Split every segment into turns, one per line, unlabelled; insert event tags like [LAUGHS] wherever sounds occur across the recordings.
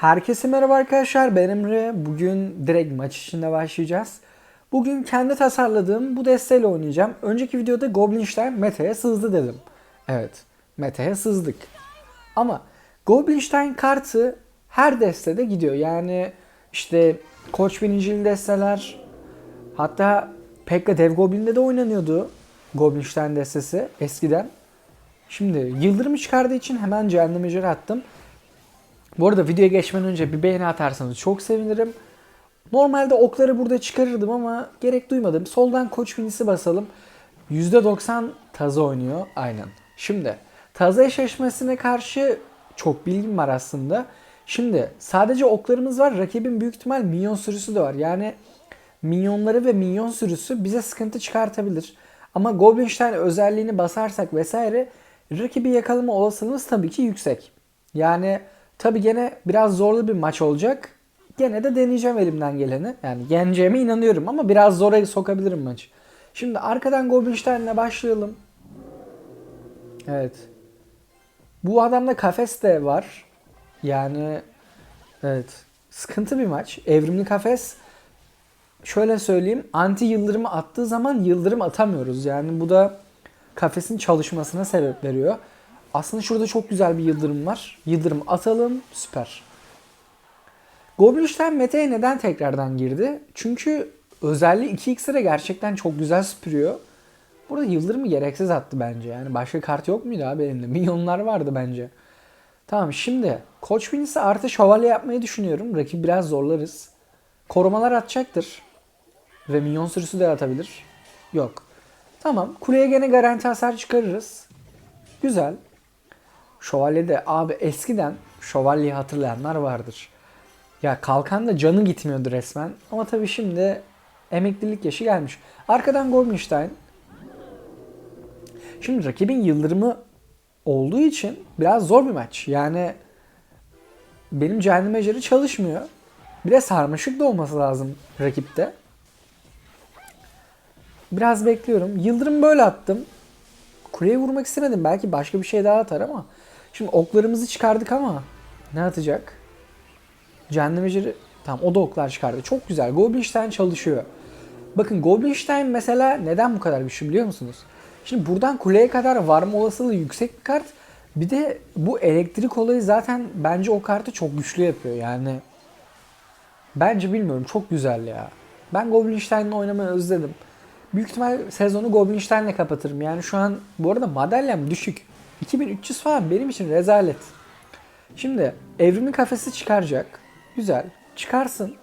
Herkese merhaba arkadaşlar ben Emre. Bugün direkt maç içinde başlayacağız. Bugün kendi tasarladığım bu desteyle oynayacağım. Önceki videoda Goblinstein meta'ya sızdı dedim. Evet meta'ya sızdık. Ama Goblinstein kartı her destede gidiyor. Yani işte Koç birincili desteler hatta Pekka Dev Goblin'de de oynanıyordu Goblinstein destesi eskiden. Şimdi Yıldırım'ı çıkardığı için hemen Cehennem Ejder'i attım. Bu arada videoya geçmeden önce bir beğeni atarsanız çok sevinirim. Normalde okları burada çıkarırdım ama gerek duymadım. Soldan koç binisi basalım. %90 Taza oynuyor. Aynen. Şimdi Taza eşleşmesine karşı çok bilgim var aslında. Şimdi sadece oklarımız var. Rakibin büyük ihtimal minyon sürüsü de var. Yani minyonları ve minyon sürüsü bize sıkıntı çıkartabilir. Ama Goblinstein özelliğini basarsak vesaire rakibi yakalama olasılığımız tabii ki yüksek. Yani tabii gene biraz zorlu bir maç olacak. Gene de deneyeceğim elimden geleni. Yani yeneceğime inanıyorum ama biraz zora sokabilirim maçı. Şimdi arkadan Goblinstein'le başlayalım. Evet. Bu adamda kafes de var. Yani evet. Sıkıntı bir maç. Evrimli kafes şöyle söyleyeyim. Anti yıldırımı attığı zaman yıldırım atamıyoruz. Yani bu da kafesin çalışmasına sebep veriyor. Aslında şurada çok güzel bir yıldırım var. Yıldırım atalım. Süper. Goblinstein meta'ya neden tekrardan girdi? Çünkü özelliği 2x'e gerçekten çok güzel süpürüyor. Burada yıldırımı gereksiz attı bence. Yani başka kart yok muydu abi elimde? [LAUGHS] Milyonlar vardı bence. Tamam şimdi Koç Wins'i artı şövalye yapmayı düşünüyorum. Rakip biraz zorlarız. Korumalar atacaktır. Ve minyon sürüsü de atabilir. Yok. Tamam. Kuleye gene garanti hasar çıkarırız. Güzel. Şövalye'de abi eskiden şövalyeyi hatırlayanlar vardır. Ya kalkan da canı gitmiyordu resmen. Ama tabii şimdi emeklilik yaşı gelmiş. Arkadan Goldenstein. Şimdi rakibin yıldırımı olduğu için biraz zor bir maç. Yani benim cehennem ejderi çalışmıyor. Bir de sarmaşık da olması lazım rakipte. Biraz bekliyorum. Yıldırım böyle attım. Kuleye vurmak istemedim. Belki başka bir şey daha atar ama. Şimdi oklarımızı çıkardık ama ne atacak? Cehennem ejderi tamam o da oklar çıkardı. Çok güzel. Goblinstein çalışıyor. Bakın Goblinstein mesela neden bu kadar güçlü biliyor musunuz? Şimdi buradan kuleye kadar varma olasılığı yüksek bir kart. Bir de bu elektrik olayı zaten bence o kartı çok güçlü yapıyor. Yani bence bilmiyorum çok güzel ya. Ben Goblinstein'le oynamayı özledim. Büyük ihtimal sezonu Goblinstein'le kapatırım. Yani şu an bu arada madalyam düşük. 2300 falan benim için rezalet. Şimdi evrimin kafesi çıkaracak. Güzel. Çıkarsın.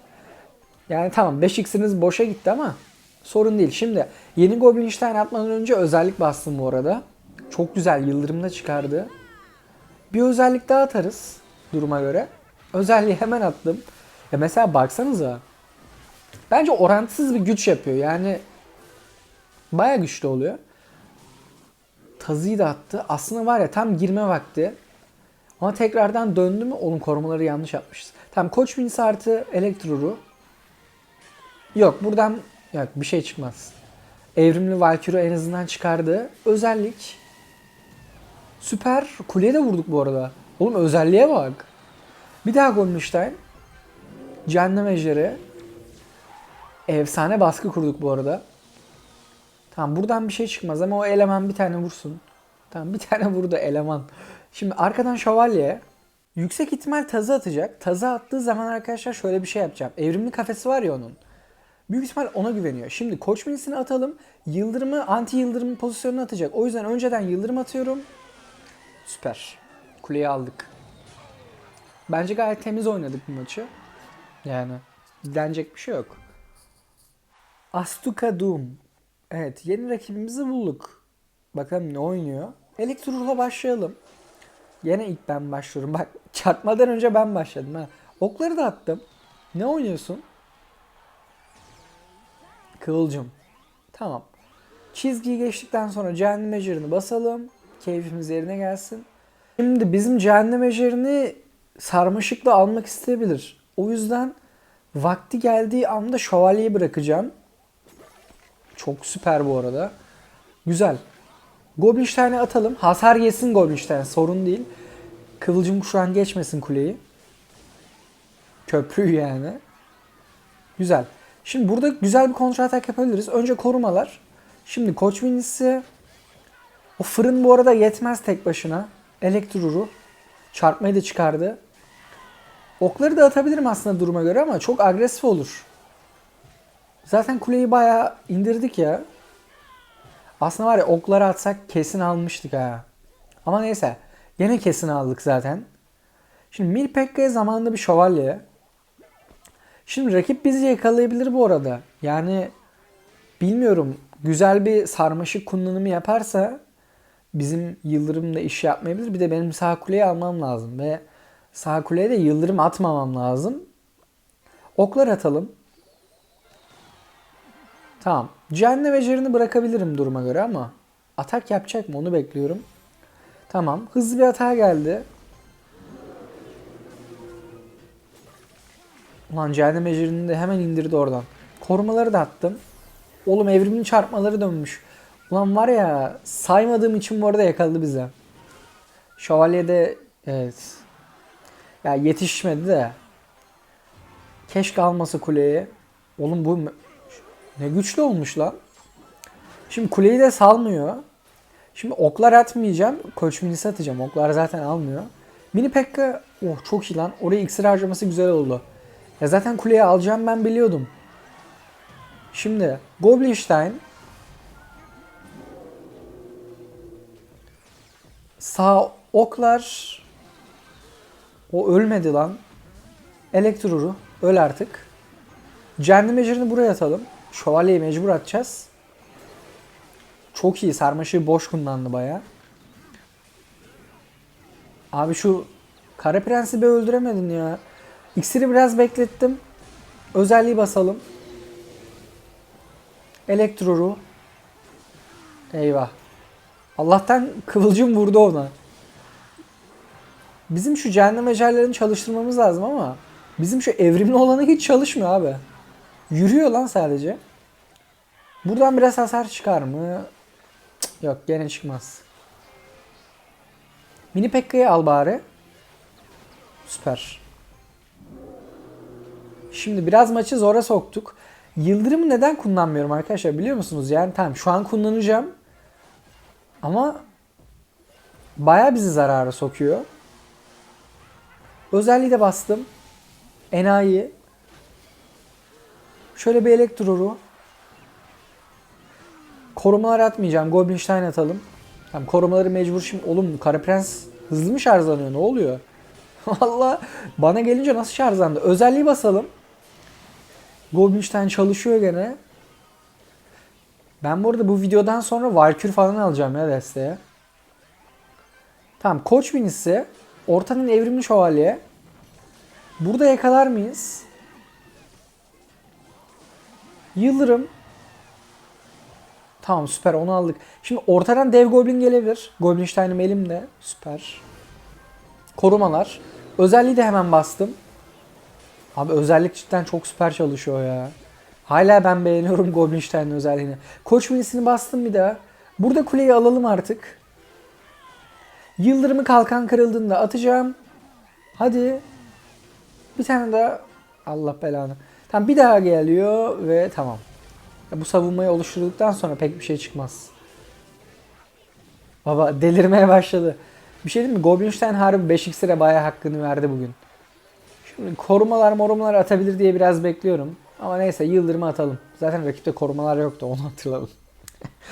Yani tamam 5x'iniz boşa gitti ama sorun değil. Şimdi yeni Goblinstein atmadan önce özellik bastım bu arada. Çok güzel yıldırımda çıkardı. Bir özellik daha atarız duruma göre. Özelliği hemen attım. Ya mesela baksanıza. Bence orantısız bir güç yapıyor. Yani baya güçlü oluyor. Tazıyı da attı. Aslında var ya tam girme vakti. Ama tekrardan döndü mü onun korumaları yanlış yapmışız. Tamam Koç Wins artı Elektroru. Yok buradan yok bir şey çıkmaz. Evrimli Valkyrie en azından çıkardı. Özellik. Süper. Kuleye de vurduk bu arada. Oğlum özelliğe bak. Bir daha Goldenstein. Cehennem Ejderi. Efsane baskı kurduk bu arada. Tamam buradan bir şey çıkmaz ama o eleman bir tane vursun. Tamam bir tane vurdu eleman. Şimdi arkadan şövalye. Yüksek ihtimal tazı atacak. Tazı attığı zaman arkadaşlar şöyle bir şey yapacağım. Evrimli kafesi var ya onun. Büyük ihtimal ona güveniyor. Şimdi koç minisini atalım. Yıldırımı anti yıldırım pozisyonuna atacak. O yüzden önceden yıldırım atıyorum. Süper. Kuleyi aldık. Bence gayet temiz oynadık bu maçı. Yani denecek bir şey yok. Astuka Doom. Evet yeni rakibimizi bulduk. Bakalım ne oynuyor. Elektroruh'a başlayalım. Yine ilk ben başlıyorum. Bak çarpmadan önce ben başladım ha. Okları da attım. Ne oynuyorsun? Kıvılcım. Tamam. Çizgiyi geçtikten sonra cehennem ejderini basalım. Keyfimiz yerine gelsin. Şimdi bizim cehennem ejderini sarmaşıkla almak isteyebilir. O yüzden vakti geldiği anda şövalyeyi bırakacağım. Çok süper bu arada. Güzel. Goblinstein'e atalım. Hasar yesin Goblinstein sorun değil. Kıvılcım an geçmesin kuleyi. Köprü yani. Güzel. Şimdi burada güzel bir kontra atak yapabiliriz. Önce korumalar. Şimdi koç minisi. O fırın bu arada yetmez tek başına. Elektruru. Çarpmayı da çıkardı. Okları da atabilirim aslında duruma göre ama çok agresif olur. Zaten kuleyi bayağı indirdik ya. Aslında var ya okları atsak kesin almıştık ha. Ama neyse. Yine kesin aldık zaten. Şimdi Mirpekka'ya zamanında bir şövalye. Şimdi rakip bizi yakalayabilir bu arada. Yani bilmiyorum güzel bir sarmaşık kullanımı yaparsa bizim Yıldırım da iş yapmayabilir. Bir de benim sağ kuleyi almam lazım ve sağ kuleye de Yıldırım atmamam lazım. Oklar atalım. Tamam. Cehennem ejderini bırakabilirim duruma göre ama atak yapacak mı onu bekliyorum. Tamam. Hızlı bir hata geldi. Ulan cehennem ejderini de hemen indirdi oradan. Korumaları da attım. Oğlum evrimin çarpmaları dönmüş. Ulan var ya saymadığım için bu arada yakaladı bize. Şövalye de evet. Ya yetişmedi de. Keşke almasa kuleye. Oğlum bu ne güçlü olmuş lan. Şimdi kuleyi de salmıyor. Şimdi oklar atmayacağım. Koç minisi atacağım. Oklar zaten almıyor. Mini Pekka oh çok iyi lan. Oraya iksir harcaması güzel oldu. Ya zaten kuleyi alacağım ben biliyordum. Şimdi Goblinstein sağ oklar o ölmedi lan. Elektruru öl artık. Cehennem ejderini buraya atalım. Şövalyeyi mecbur atacağız. Çok iyi. Sarmaşığı boş kullandı baya. Abi şu Kara Prens'i bir öldüremedin ya. İksiri biraz beklettim. Özelliği basalım. Elektroru. Eyvah. Allah'tan kıvılcım vurdu ona. Bizim şu cehennem ecellerini çalıştırmamız lazım ama bizim şu evrimli olanı hiç çalışmıyor abi. Yürüyor lan sadece. Buradan biraz hasar çıkar mı? Cık, Yok gene çıkmaz. Mini Pekka'yı al bari. Süper. Şimdi biraz maçı zora soktuk. Yıldırımı neden kullanmıyorum arkadaşlar biliyor musunuz? Yani tamam şu an kullanacağım. Ama baya bizi zarara sokuyor. Özelliği de bastım. Enayi. Şöyle bir elektroru. Korumalar atmayacağım. Goblinstein atalım. Tamam korumaları mecbur şimdi. Oğlum Kara Prens hızlı mı şarjlanıyor? Ne oluyor? [LAUGHS] Valla bana gelince nasıl şarjlandı? Özelliği basalım. Goblinstein çalışıyor gene. Ben bu arada bu videodan sonra Valkür falan alacağım ya desteğe. Tamam koç binisi. Ortanın evrimli şövalye. Burada yakalar mıyız? Yıldırım. Tamam süper onu aldık. Şimdi ortadan dev goblin gelebilir. Goblinstein'im elimde. Süper. Korumalar. Özelliği de hemen bastım. Abi özellik cidden çok süper çalışıyor ya. Hala ben beğeniyorum [LAUGHS] Goblinstein'in özelliğini. Koç minisini bastım bir daha. Burada kuleyi alalım artık. Yıldırımı kalkan kırıldığında atacağım. Hadi. Bir tane daha. Allah belanı. Tamam bir daha geliyor ve tamam. Ya bu savunmayı oluşturduktan sonra pek bir şey çıkmaz. Baba delirmeye başladı. Bir şey değil mi? Goblinstein harbi 5 iksire bayağı hakkını verdi bugün. Şimdi korumalar morumalar atabilir diye biraz bekliyorum. Ama neyse yıldırımı atalım. Zaten rakipte korumalar yoktu onu hatırladım.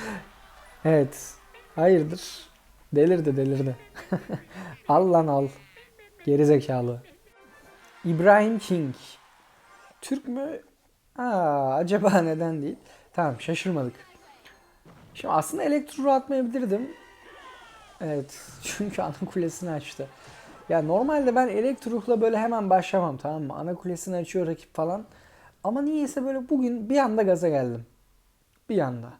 [LAUGHS] evet. Hayırdır? Delirdi delirdi. [LAUGHS] al lan al. Geri zekalı. İbrahim King. Türk mü? Aa, acaba [LAUGHS] neden değil? Tamam şaşırmadık. Şimdi aslında elektro atmayabilirdim. Evet. [LAUGHS] Çünkü ana kulesini açtı. Ya normalde ben elektrukla böyle hemen başlamam tamam mı? Ana kulesini açıyor rakip falan. Ama niyeyse böyle bugün bir anda gaza geldim. Bir anda.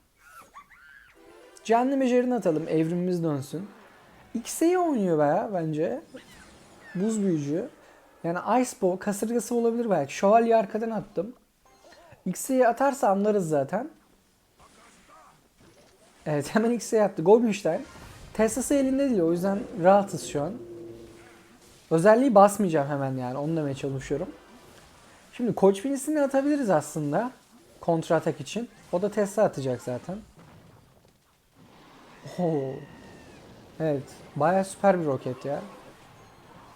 Canlı mecerini atalım. Evrimimiz dönsün. X'e oynuyor baya bence. Buz büyücü. Yani Ice Bow kasırgası olabilir belki. Şövalye arkadan attım. X'e atarsa anlarız zaten. Evet [LAUGHS] hemen X'e attı. Goblinstein. Tesla'sı elinde değil o yüzden rahatız şu an. Özelliği basmayacağım hemen yani onu demeye çalışıyorum. Şimdi Koç Binisini atabiliriz aslında. Kontra atak için. O da Tesla atacak zaten. Oo. Evet. Baya süper bir roket ya.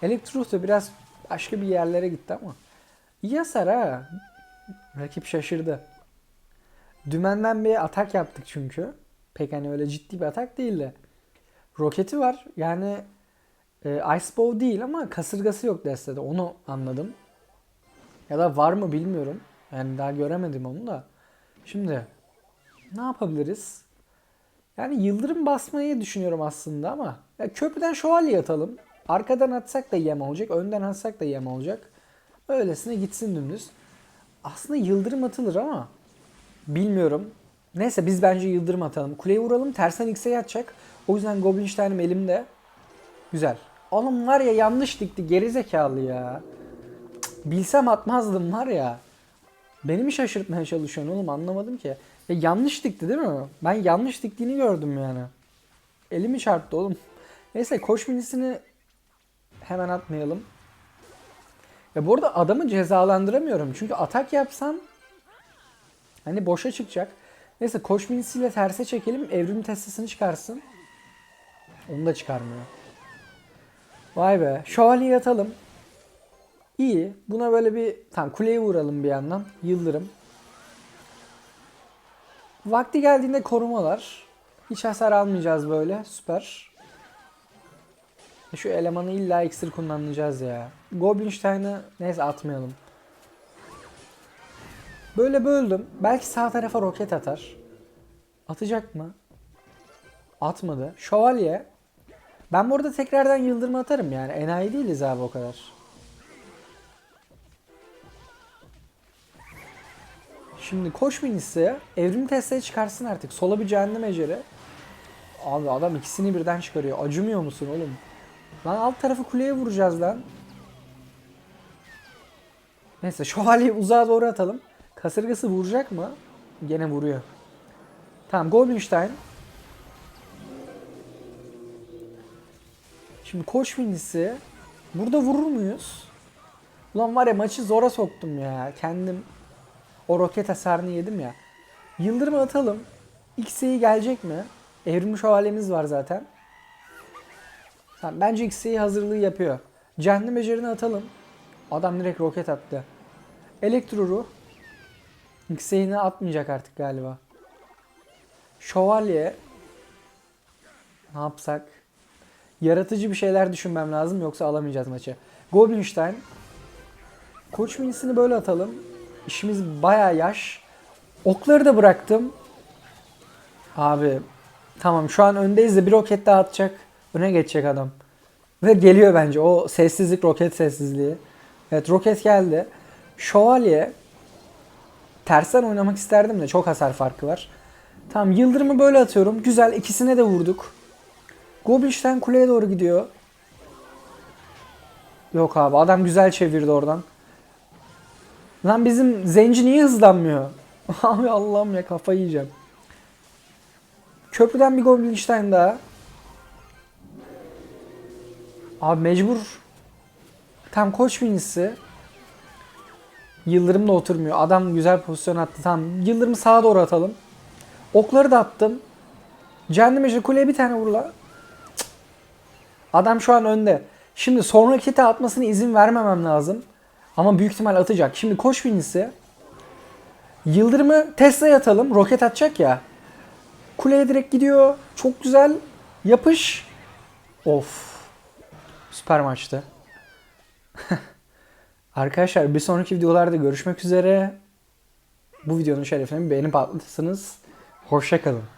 Electro da biraz başka bir yerlere gitti ama. İyi hasar ha. Rakip şaşırdı. Dümenden bir atak yaptık çünkü. Pek hani öyle ciddi bir atak değildi. Roketi var. Yani e, Ice Bow değil ama kasırgası yok destede. Onu anladım. Ya da var mı bilmiyorum. Yani daha göremedim onu da. Şimdi ne yapabiliriz? Yani yıldırım basmayı düşünüyorum aslında ama ya köprüden şövalye atalım. Arkadan atsak da yem olacak. Önden atsak da yem olacak. Öylesine gitsin dümdüz. Aslında yıldırım atılır ama bilmiyorum. Neyse biz bence yıldırım atalım. Kuleye vuralım. Tersen X'e atacak. O yüzden Goblinstein'im elimde. Güzel. Oğlum var ya yanlış dikti. Gerizekalı ya. Bilsem atmazdım var ya. Beni mi şaşırtmaya çalışıyorsun oğlum anlamadım ki. Ya yanlış dikti değil mi? Ben yanlış diktiğini gördüm yani. Elimi çarptı oğlum. Neyse koş minisini hemen atmayalım. Ya bu arada adamı cezalandıramıyorum. Çünkü atak yapsam hani boşa çıkacak. Neyse koş minisiyle terse çekelim. Evrim testisini çıkarsın. Onu da çıkarmıyor. Vay be. Şövalyeyi atalım. İyi. Buna böyle bir tam kuleye vuralım bir yandan. Yıldırım. Vakti geldiğinde korumalar. Hiç hasar almayacağız böyle. Süper. Şu elemanı illa iksir kullanacağız ya. Goblinstein'ı neyse atmayalım. Böyle böldüm. Belki sağ tarafa roket atar. Atacak mı? Atmadı. Şövalye. Ben burada tekrardan yıldırım atarım yani. Enayi değiliz abi o kadar. Şimdi koş minisi evrim testleri çıkarsın artık. Sola bir cehennem ejeri. Abi adam ikisini birden çıkarıyor. Acımıyor musun oğlum? Lan alt tarafı kuleye vuracağız lan. Neyse şövalyeyi uzağa doğru atalım. Kasırgası vuracak mı? Gene vuruyor. Tamam Goldstein. Şimdi koç minisi. Burada vurur muyuz? Ulan var ya maçı zora soktum ya. Kendim o roket hasarını yedim ya. Yıldırımı atalım. X'e gelecek mi? Evrim şövalyemiz var zaten. Tamam, bence X'e hazırlığı yapıyor. Cehennem becerini atalım. Adam direkt roket attı. Elektro ruh. Atmayacak artık galiba. Şövalye. Ne yapsak? Yaratıcı bir şeyler düşünmem lazım yoksa alamayacağız maçı. Goblinstein. Koç minisini böyle atalım. İşimiz baya yaş. Okları da bıraktım. Abi tamam şu an öndeyiz de bir roket daha atacak. Öne geçecek adam. Ve geliyor bence o sessizlik roket sessizliği. Evet roket geldi. Şövalye. Tersten oynamak isterdim de çok hasar farkı var. Tamam yıldırımı böyle atıyorum. Güzel ikisine de vurduk. Goblinstein kuleye doğru gidiyor. Yok abi adam güzel çevirdi oradan. Lan bizim zenci niye hızlanmıyor? [LAUGHS] Abi Allah'ım ya kafayı yiyeceğim. Köprüden bir Goblinstein daha. Abi mecbur. Tam koç binisi. Yıldırım da oturmuyor. Adam güzel pozisyon attı. Tamam. Yıldırımı sağa doğru atalım. Okları da attım. Cehennem Ejder kuleye bir tane vur la. Cık. Adam şu an önde. Şimdi sonraki hite atmasına izin vermemem lazım. Ama büyük ihtimal atacak. Şimdi koş binisi. Yıldırımı Tesla'ya atalım. Roket atacak ya. Kuleye direkt gidiyor. Çok güzel. Yapış. Of. Süper maçtı. [LAUGHS] Arkadaşlar bir sonraki videolarda görüşmek üzere. Bu videonun şerefine bir beğeni patlatırsınız. Hoşçakalın.